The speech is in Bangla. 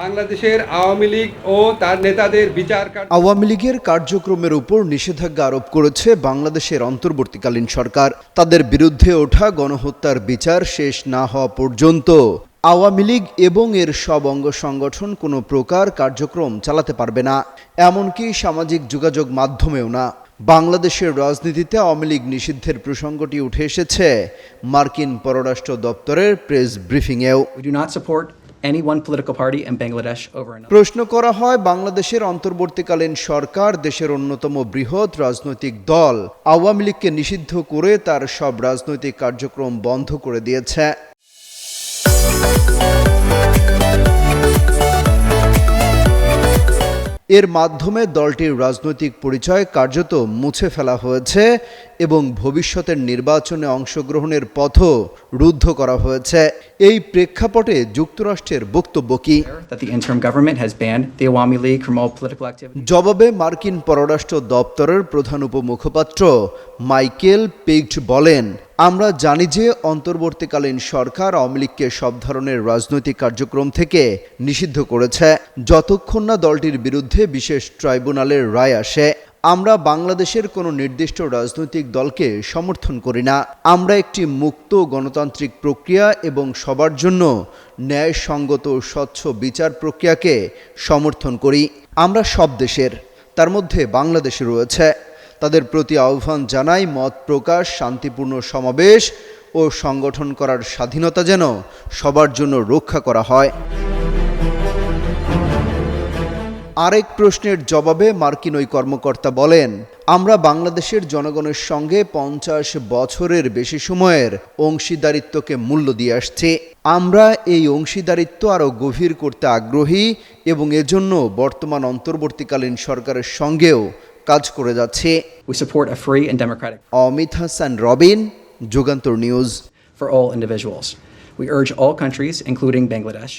বাংলাদেশের আওয়ামী লীগ ও তার নেতাদের বিচার আওয়ামী লীগের কার্যক্রমের উপর নিষেধাজ্ঞা আরোপ করেছে বাংলাদেশের অন্তর্বর্তীকালীন সরকার। তাদের বিরুদ্ধে ওঠা গণহত্যার বিচার শেষ না হওয়া পর্যন্ত আওয়ামী লীগ এবং এর সব অঙ্গ সংগঠন কোনো প্রকার কার্যক্রম চালাতে পারবে না এমনকি সামাজিক যোগাযোগ মাধ্যমেও না। বাংলাদেশের রাজনীতিতে আওয়ামী লীগ নিষিদ্ধের প্রসঙ্গটি উঠে এসেছে মার্কিন পররাষ্ট্র দপ্তরের প্রেস ব্রিফিংয়েও। প্রশ্ন করা হয়, বাংলাদেশের অন্তর্বর্তীকালীন সরকার দেশের অন্যতম বৃহৎ রাজনৈতিক দল। আওয়ামী লীগকে নিষিদ্ধ করে তার সব রাজনৈতিক কার্যক্রম বন্ধ করে দিয়েছে। এর মাধ্যমে দলটির রাজনৈতিক পরিচয় কার্যত মুছে ফেলা হয়েছে এবং ভবিষ্যতের নির্বাচনে অংশগ্রহণের পথও রুদ্ধ করা হয়েছে এই প্রেক্ষাপটে যুক্তরাষ্ট্রের বক্তব্য কি. জবাবে মার্কিন পররাষ্ট্র দপ্তরের প্রধান উপমুখপাত্র মাইকেল পিগট বলেন আমরা জানি যে অন্তর্বর্তীকালীন সরকার আওয়ামী লীগকে সব ধরনের রাজনৈতিক কার্যক্রম থেকে নিষিদ্ধ করেছে। যতক্ষণ না দলটির বিরুদ্ধে বিশেষ ট্রাইব্যুনালের রায় আসে, আমরা বাংলাদেশের কোনো নির্দিষ্ট রাজনৈতিক দলকে সমর্থন করি না। আমরা একটি মুক্ত গণতান্ত্রিক প্রক্রিয়া এবং সবার জন্য ন্যায়সঙ্গত স্বচ্ছ বিচার প্রক্রিয়াকে সমর্থন করি। আমরা সব দেশের, তার মধ্যে বাংলাদেশে রয়েছে। তাদের প্রতি আহ্বান জানাই মত প্রকাশ, শান্তিপূর্ণ সমাবেশ ও সংগঠন করার স্বাধীনতা যেন সবার জন্য রক্ষা করা হয়। আরেক প্রশ্নের জবাবে মার্কিন ওই কর্মকর্তা বলেন, আমরা বাংলাদেশের জনগণের সঙ্গে পঞ্চাশ বছরের বেশি সময়ের অংশীদারিত্বকে মূল্য দিয়ে আসছি। আমরা এই অংশীদারিত্ব আরও গভীর করতে আগ্রহী এবং এজন্য বর্তমান অন্তর্বর্তীকালীন সরকারের সঙ্গেও কাজ করে যাচ্ছি We support a free and democratic Amit Hasan Robin Jugantor news for all individuals. We urge all countries, including Bangladesh,